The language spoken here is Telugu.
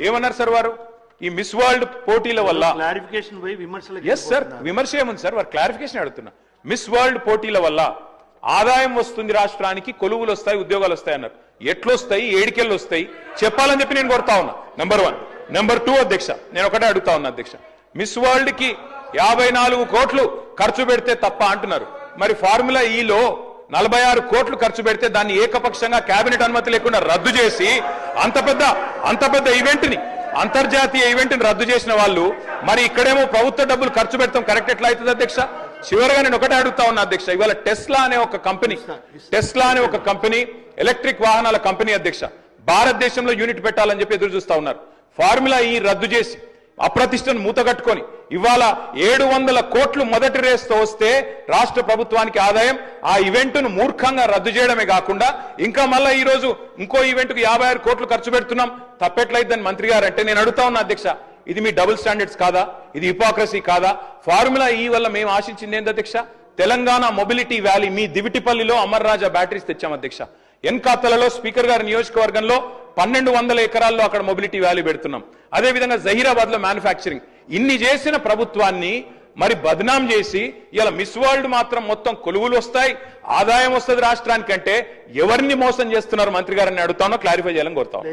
ఏమన్నారు సార్ వారు? ఈ మిస్ వరల్డ్ పోటీల వల్ల క్లారిఫికేషన్ ఎస్ సార్ విమర్శ ఏముంది సార్? వారు క్లారిఫికేషన్ అడుగుతున్నా. మిస్ వరల్డ్ పోటీల వల్ల ఆదాయం వస్తుంది రాష్ట్రానికి కొలువులు వస్తాయి ఉద్యోగాలు వస్తాయి అన్నారు. ఎట్లొస్తాయి? ఏడికెళ్ళు వస్తాయి. చెప్పాలని చెప్పి నేను కొడతా ఉన్నా. నెంబర్ వన్ నెంబర్ టూ అధ్యక్ష. నేను ఒకటే అడుగుతా ఉన్నా అధ్యక్ష. మిస్ వరల్డ్కి యాభై నాలుగు కోట్లు ఖర్చు పెడితే తప్ప అంటున్నారు. మరి ఫార్ములా ఈలో నలభై ఆరు కోట్లు ఖర్చు పెడితే దాన్ని ఏకపక్షంగా కేబినెట్ అనుమతి లేకుండా రద్దు చేసి అంత పెద్ద అంత పెద్ద ఈవెంట్ని అంతర్జాతీయ ఈవెంట్ని రద్దు చేసిన వాళ్ళు మరి ఇక్కడేమో ప్రభుత్వ డబ్బులు ఖర్చు పెడతాం కరెక్ట్ ఎట్లా అవుతుంది అధ్యక్ష? చివరిగా నేను ఒకటే అడుగుతా ఉన్నా అధ్యక్ష ఇవాళ టెస్లా అనే ఒక కంపెనీ టెస్లా అనే ఒక కంపెనీ ఎలక్ట్రిక్ వాహనాల కంపెనీ అధ్యక్ష భారతదేశంలో యూనిట్ పెట్టాలని చెప్పి ఎదురు చూస్తా ఉన్నారు. ఫార్ములా ఈ e రద్దు చేసి అప్రతిష్టను మూతగట్టుకొని ఇవాళ ఏడు వందల కోట్లు మొదటి రేస్తో వస్తే రాష్ట్ర ప్రభుత్వానికి ఆదాయం ఆ ఈవెంట్ను మూర్ఖంగా రద్దు చేయడమే కాకుండా ఇంకా మళ్ళీ ఈ రోజు ఇంకో ఈవెంట్కు యాభై ఆరు కోట్లు ఖర్చు పెడుతున్నాం. తప్పెట్లయిద్దని మంత్రి గారు అంటే నేను అడుగుతా ఉన్నా అధ్యక్ష ఇది మీ డబుల్ స్టాండర్డ్స్ కాదా? ఇది హిపోక్రసీ కాదా? ఫార్ములా ఈ వల్ల మేము ఆశించింది ఏంది అధ్యక్ష? తెలంగాణ మొబిలిటీ వ్యాలీ మీ దివిటిపల్లిలో అమర్ రాజా బ్యాటరీస్ తెచ్చాం అధ్యక్ష. ఎన్కాతలలో స్పీకర్ గారి నియోజకవర్గంలో పన్నెండు వందల ఎకరాల్లో అక్కడ మొబిలిటీ వ్యాలీ పెడుతున్నాం. అదేవిధంగా జహీరాబాద్లో మ్యానుఫ్యాక్చరింగ్ ఇన్ని చేసిన ప్రభుత్వాన్ని మరి బద్నాం చేసి ఇలా మిస్ వరల్డ్ మాత్రం మొత్తం కొలువులు వస్తాయి. ఆదాయం వస్తుంది రాష్ట్రానికంటే ఎవరిని మోసం చేస్తున్నారు మంత్రి గారిని అడుగుతానో క్లారిఫై చేయాలని కోరుతాను